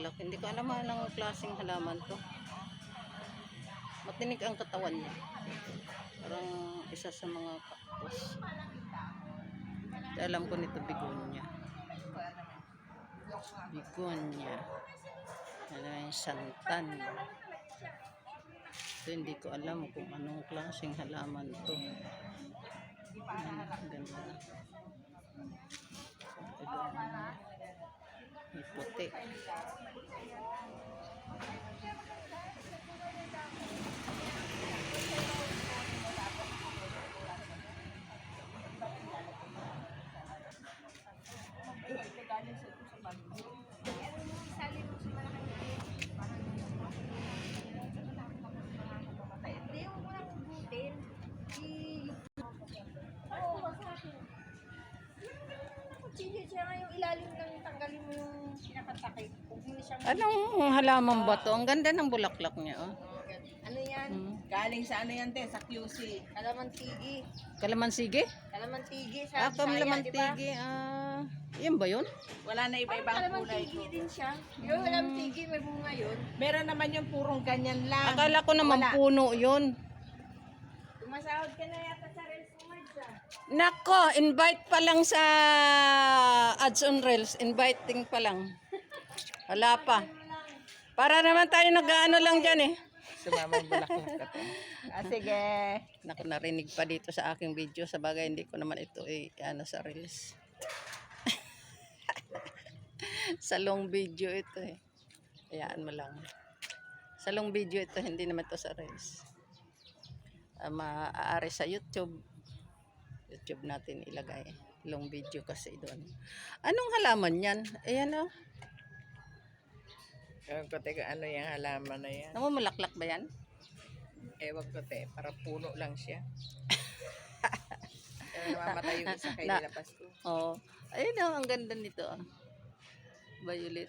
alam mo anong klaseng halaman to. Matinig ang katawan niya. Parang isa sa mga cactus. Alam ko nito bigonya. Bigonya. Ano yung santan. Ito hindi ko alam kung anong klaseng halaman to. Ang ganda. May puti. Hindi, huwag mo nang ubutin. I- Oo, wag sa akin. Kutsilyo siya nga yung ilalim ng tanggalin mo yung pinakatakip. Kung hindi siya Anong halaman ba to? Ang ganda ng bulaklak niya, oh. Galing sa ano yan, te? Sa QC. Kalamantigi. Kalamansi? Kalamantigi Ah, sa ba? kalamantigi. Ah, yan ba yun? Wala na iba-ibang kulay Kalamantigi ko. din siya. Yung kalamantigi, may bunga yun. Meron naman yung purong ganyan lang. Akala ko naman Wala. puno yun. Tumasahod ka na yata sa Reels Awards ah. Nako, invite pa lang sa ads on Reels. Inviting pa lang. Wala pa. Para naman tayo nag-ano lang dyan eh. Sumama yung bulaklak ka. Ah, sige. Naku, narinig pa dito sa aking video. Sa bagay, hindi ko naman ito eh, ano sa Reels. sa long video ito eh. Hayaan mo lang. Sa long video ito, hindi naman ito sa Reels. Uh, maaari sa YouTube. YouTube natin ilagay. Long video kasi doon. Anong halaman yan? Ayan o. Ewan ko, te, kung ano yung halaman na yan. Namumulaklak ba yan? Ewan ko, te. Para puno lang siya. Pero namamatay yung isa kay Na- nilapas ko. Oo. Ayun o, ang ganda nito. ah. Violet.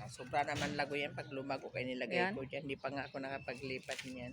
Ah, sobra naman lago yan pag lumago kay nilagay Yan. ko dyan. Hindi pa nga ako nakapaglipat niyan.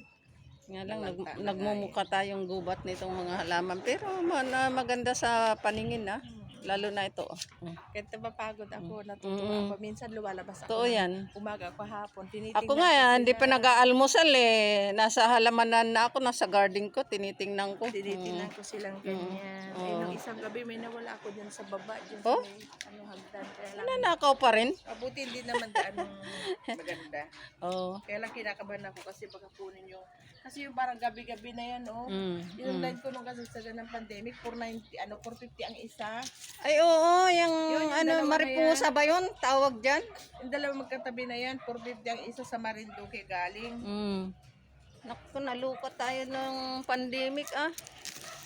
Nga lang, nag, na nagmumukha tayong gubat nitong mga halaman. Pero man, maganda sa paningin ah. Lalo na ito. oh. Mm. Kahit napapagod ako, natutuwa ako. Minsan lumalabas Totoo ako. yan. Umaga ako hapon. Tinitingnan Ako nga, hindi pa nag-aalmusal eh. Nasa halamanan na ako, nasa garden ko, tinitingnan ko. Tinitingnan ko silang ganyan. Isang gabi may nawala ako dyan sa baba. Dyan Oh? sa may, ano, hagdan. Kaya lang, Nanakaw pa rin. mabuti hindi naman gaano maganda. Oo. Kaya lang kinakabahan ako kasi baka kunin yung, kasi yung parang gabi-gabi na yan, oh. Mm. Yung line ko nung kasagsagan ng pandemic, 490, ano, 450 ang isa. Ay, oo, yung, Yun, yung ano, maripusa ba yun? Tawag dyan? Yung dalawa magkatabi na yan, 450 ang isa sa Marinduque galing. Mm. Naku, naluka tayo ng pandemic ah.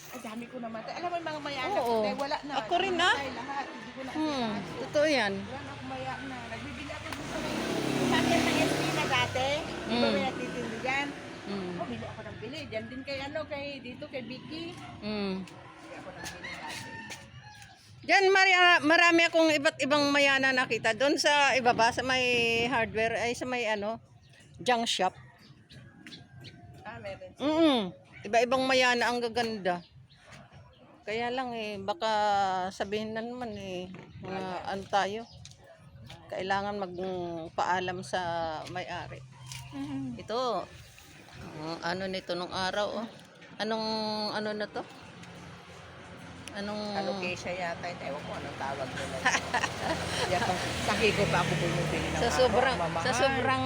Ay, dami ko naman. Alam mo yung mga mayanak, Oo. wala na. Ako rin, ah. Namatay lahat. Hindi ko na Hmm, totoo yan. Wala na akong maya na. Nagbibili ako dito sa may sakyan ng SP na dati. Di ba Mm. may nagtitinda dyan? Mm. Oh, bili ako ng bili. Diyan din kay ano, kay dito, kay Vicky. Mm. Bili ako ng bili dati. Diyan mari- marami akong iba't ibang mayana nakita. Doon sa ibaba, sa may hardware, ay sa may ano, junk shop. Ah, meron. Mm Iba-ibang mayana ang gaganda. Kaya lang eh, baka sabihin na naman eh, mga ano tayo. Kailangan magpaalam sa may-ari. Ito, ang ano nito nung araw oh. Anong ano na to? Anong Alocasia yata. Ewan ko anong tawag nila. Saki ko pa ako bumibili ng sa sobrang sa sobrang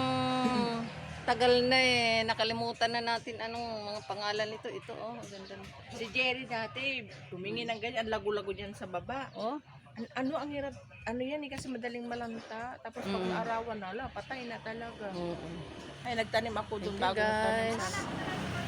tagal na eh nakalimutan na natin anong mga pangalan nito ito oh ganda Si Jerry dati, tumingin ng ganyan, lago-lago dyan sa baba. oh An- ano ang hirap, ano yan eh, kasi madaling malanta. Tapos pag Mm. na, ala, patay na talaga. oo. Ay, nagtanim ako doon bago nagtanim guys. sana.